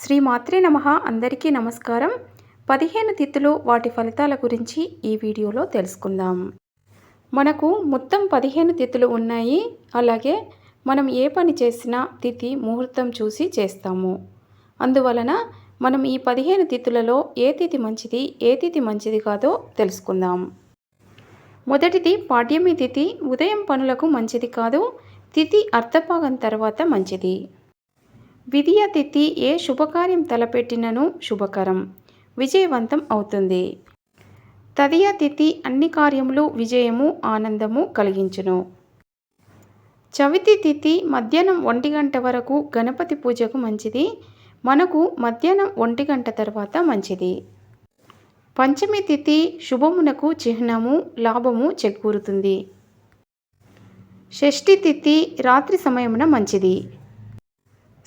శ్రీ మాత్రే నమ. అందరికీ నమస్కారం. పదిహేను తిథులు వాటి ఫలితాల గురించి ఈ వీడియోలో తెలుసుకుందాం. మనకు మొత్తం పదిహేను తిథులు ఉన్నాయి. అలాగే మనం ఏ పని చేసినా తిథి ముహూర్తం చూసి చేస్తాము. అందువలన మనం ఈ పదిహేను తిథులలో ఏ తిథి మంచిది ఏ తిథి మంచిది కాదో తెలుసుకుందాం. మొదటిది పాడ్యమి తిథి. ఉదయం పనులకు మంచిది కాదు తిథి అర్ధభాగం తర్వాత మంచిది. విధియ తిథి ఏ శుభకార్యం తలపెట్టినను శుభకరం. విజయవంతం అవుతుంది. తదియ తిథి అన్ని కార్యములు విజయము ఆనందము కలిగించును. చవితి తిథి మధ్యాహ్నం ఒంటి గంట వరకు గణపతి పూజకు మంచిది. మనకు మధ్యాహ్నం ఒంటి గంట తర్వాత మంచిది. పంచమి తిథి శుభమునకు చిహ్నము లాభము చేకూరుతుంది. షష్ఠి తిథి రాత్రి సమయమున మంచిది.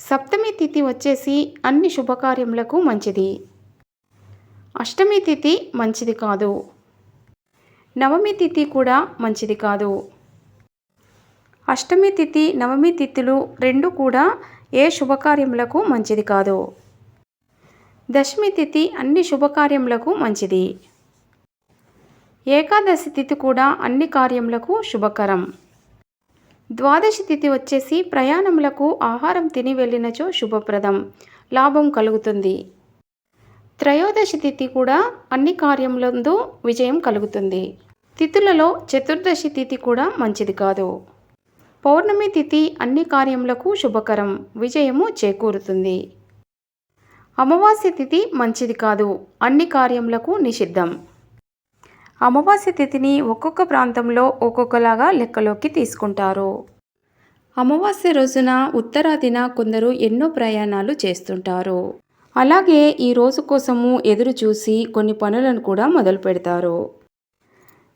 సప్తమి తిథి వచ్చేసి అన్ని శుభకార్యములకు మంచిది. అష్టమి తిథి మంచిది కాదు. నవమి తిథి కూడా మంచిది కాదు. అష్టమి తిథి నవమి తిథులు రెండు కూడా ఏ శుభకార్యములకు మంచిది కాదు. దశమి తిథి అన్ని శుభకార్యములకు మంచిది. ఏకాదశి తిథి కూడా అన్ని కార్యములకు శుభకరం. ద్వాదశి తిథి వచ్చేసి ప్రయాణములకు ఆహారం తిని వెళ్ళినచో శుభప్రదం. లాభం కలుగుతుంది. త్రయోదశి తిథి కూడా అన్ని కార్యములందు విజయం కలుగుతుంది. తిథులలో చతుర్దశి తిథి కూడా మంచిది కాదు. పౌర్ణమి తిథి అన్ని కార్యములకు శుభకరం విజయము చేకూరుతుంది. అమావాస్య తిథి మంచిది కాదు అన్ని కార్యములకు నిషిద్ధం. అమావాస్య తిథిని ఒక్కొక్క ప్రాంతంలో ఒక్కొక్కలాగా లెక్కలోకి తీసుకుంటారు. అమావాస్య రోజున ఉత్తరాదిన కొందరు ఎన్నో ప్రయాణాలు చేస్తుంటారు. అలాగే ఈ రోజు కోసము ఎదురు చూసి కొన్ని పనులను కూడా మొదలు పెడతారు.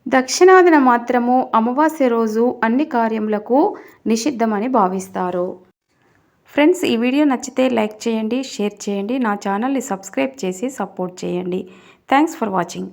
దక్షిణాదిన మాత్రము అమావాస్య రోజు అన్ని కార్యములకు నిషిద్ధమని భావిస్తారు. ఫ్రెండ్స్ ఈ వీడియో నచ్చితే లైక్ చేయండి షేర్ చేయండి నా ఛానల్ని సబ్స్క్రైబ్ చేసి సపోర్ట్ చేయండి. Thanks for watching.